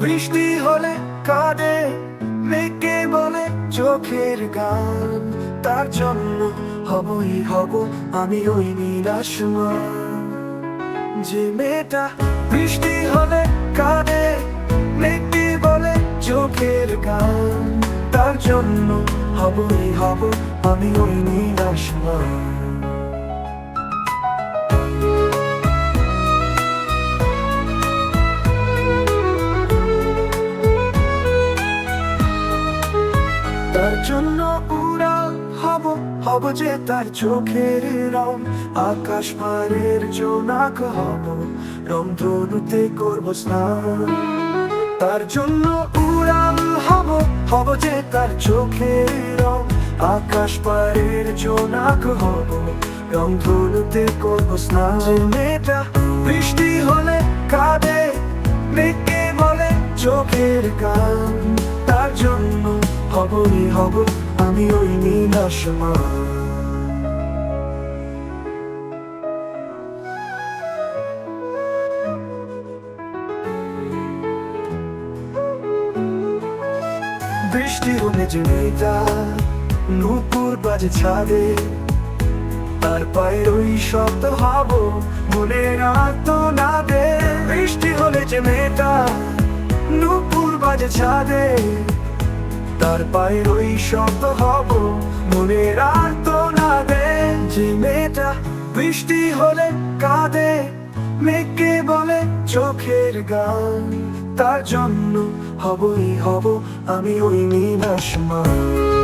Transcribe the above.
বৃষ্টি হলে কাঁদে মেঘে বলে চোখের গান। তার জন্য হবই হব আমি ওই নীলাসমান। যে মেয়েটা বৃষ্টি হলে কাঁদে মেঘে বলে চোখের গান। তার জন্য হবই হব আমি ওই নীলাসমান। জন্য উড়াল হব হব যে তার চোখের রং। আকাশ পারের জোনাক হব, রং ধনুতে করব স্নান। তার জন্য উড়াল হব হব যে তার চোখের রং। আকাশ পারের জোনাক হব, রং ধনুতে করব স্নান। বৃষ্টি হলে কাঁদে মেঘে বলে চোখের জন্য হবই হব, আমি ওই নীলাসমান। বৃষ্টি হলে মেয়েটা, নুপুর বাজে ছাদে। তার পায়ের ওই শব্দ হব মনে রাখতো না দে বৃষ্টি হলে যে মেয়েটা, নুপুর বাজে ছাদে। তার পায়ের ওই শব্দ হব। মনে তো না দে যে মেয়েটা বৃষ্টি হলে কাঁদে মেঘকে বলে চোখের গান। তার জন্য হবই হব আমি ওই নীলাসমান